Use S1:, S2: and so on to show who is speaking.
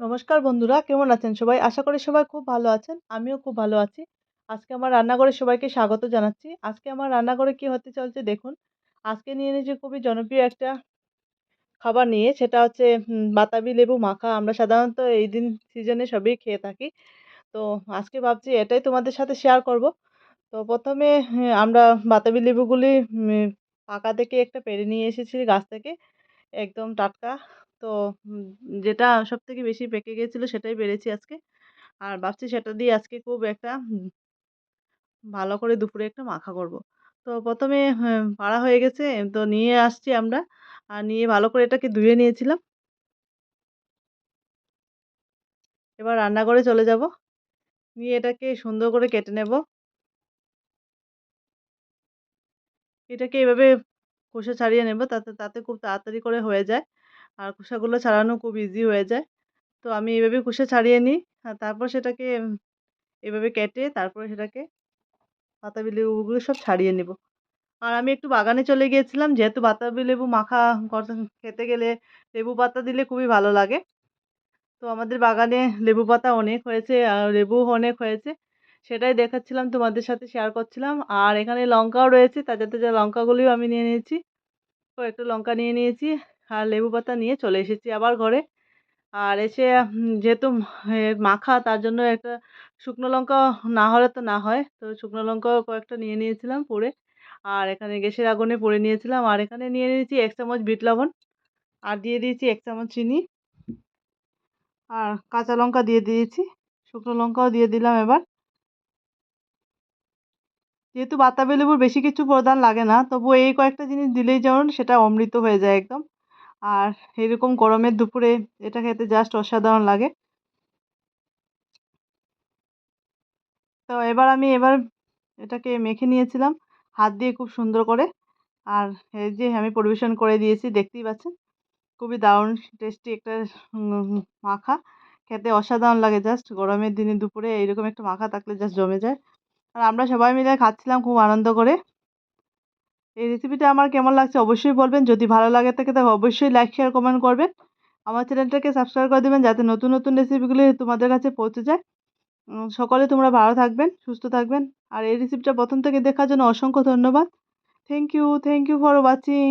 S1: নমস্কার বন্ধুরা, কেমন আছেন সবাই? আশা করি সবাই খুব ভালো আছেন, আমিও খুব ভালো আছি। আজকে আমার রান্নাঘরে সবাইকে স্বাগত জানাচ্ছি। আজকে আমার রান্নাঘরে কি হতে চলছে দেখুন, আজকে নিয়ে নিয়েছি খুবই জনপ্রিয় একটা খাবার নিয়ে, সেটা হচ্ছে বাতাবি লেবু মাখা। আমরা সাধারণত এই দিন সিজনে সবই খেয়ে থাকি। তো আজকে ভাবছি এটাই তোমাদের সাথে শেয়ার করব। তো প্রথমে আমরা বাতাবি লেবুগুলি পাকা থেকে একটা পেরে নিয়ে এসেছি গাছ থেকে, একদম টাটকা। তো যেটা সব থেকে বেশি পেকে গেছিল সেটাই পেরেছি আজকে। আর ভাবছি সেটা দিয়ে আজকে খুব একটা ভালো করে দুপুরে একটা মাখা করব। তো প্রথমে হ্যাঁ, পাড়া হয়ে গেছে তো নিয়ে আসছি আমরা। আর নিয়ে ভালো করে এটাকে ধুয়ে নিয়েছিলাম। এবার রান্নাঘরে চলে যাব। নিয়ে এটাকে সুন্দর করে কেটে নেব। এটাকে এভাবে খোসা ছাড়িয়ে নেব তাতে তাতে খুব তাড়াতাড়ি করে হয়ে যায়। আর খোসাগুলো ছাড়ানো খুব ইজি হয়ে যায়। তো আমি এভাবে খোসা ছাড়িয়ে নিই। আর তারপর সেটাকে, এভাবে কেটে তারপরে সেটাকে বাতাবি লেবুগুলো সব ছাড়িয়ে নেব। আর আমি একটু বাগানে চলে গিয়েছিলাম। যেহেতু বাতাবি লেবু মাখা খেতে গেলে লেবু পাতা দিলে খুবই ভালো লাগে। তো আমাদের বাগানে লেবু পাতা অনেক হয়েছে, আর লেবুও অনেক হয়েছে। সেটাই দেখাচ্ছিলাম, তোমাদের সাথে শেয়ার করছিলাম। আর এখানে লঙ্কাও রয়েছে। তাজাতে যা লঙ্কাগুলিও আমি নিয়ে নিয়েছি। তো একটু লঙ্কা নিয়ে নিয়েছি। আর লেবু পাতা নিয়ে চলে এসেছি আবার ঘরে। আর এসে যেহেতু মাখা, তার জন্য একটা শুকনো লঙ্কা না হলে তো না হয়। তো শুকনো লঙ্কাও কয়েকটা নিয়ে নিয়েছিলাম পুড়ে আর এখানে গ্যাসের আগুনে পুড়ে নিয়েছিলাম। আর এখানে নিয়ে নিয়েছি এক চামচ বিট লবণ। আর দিয়ে দিয়েছি এক চামচ চিনি। আর কাঁচা লঙ্কা দিয়ে দিয়েছি। শুকনো লঙ্কাও দিয়ে দিলাম এবার। যেহেতু বাতাবি লেবুর বেশি কিছু প্রদান লাগে না তবু এই কয়েকটা জিনিস দিলেই যেমন সেটা অমৃত হয়ে যায় একদম। আর এরকম গরমের দুপুরে এটা খেতে জাস্ট অসাধারণ লাগে। তো এবার আমি এবার এটাকে মেখে নিয়েছিলাম, হাত দিয়ে খুব সুন্দর করে। আর এই যে আমি পরিবেশন করে দিয়েছি, দেখতেই পাচ্ছেন? খুবই দারুণ টেস্টি একটা মাখা। খেতে অসাধারণ লাগে জাস্ট গরমের দিনে দুপুরে এইরকম একটা মাখা থাকলে জাস্ট জমে যায়। আর আমরা সবাই মিলে খাচ্ছিলাম, খুব আনন্দ করে। এই রেসিপিটা আমার কেমন লাগছে অবশ্যই বলবেন। যদি ভালো লাগে থাকে তবে অবশ্যই লাইক শেয়ার কমেন্ট করবেন। আমার চ্যানেলটাকে সাবস্ক্রাইব করে দেবেন যাতে নতুন নতুন রেসিপিগুলি তোমাদের কাছে পৌঁছে যায়। সকলে তোমরা ভালো থাকবেন, সুস্থ থাকবেন। আর এই রেসিপিটা প্রথম থেকে দেখার জন্য অসংখ্য ধন্যবাদ। Thank you thank you for watching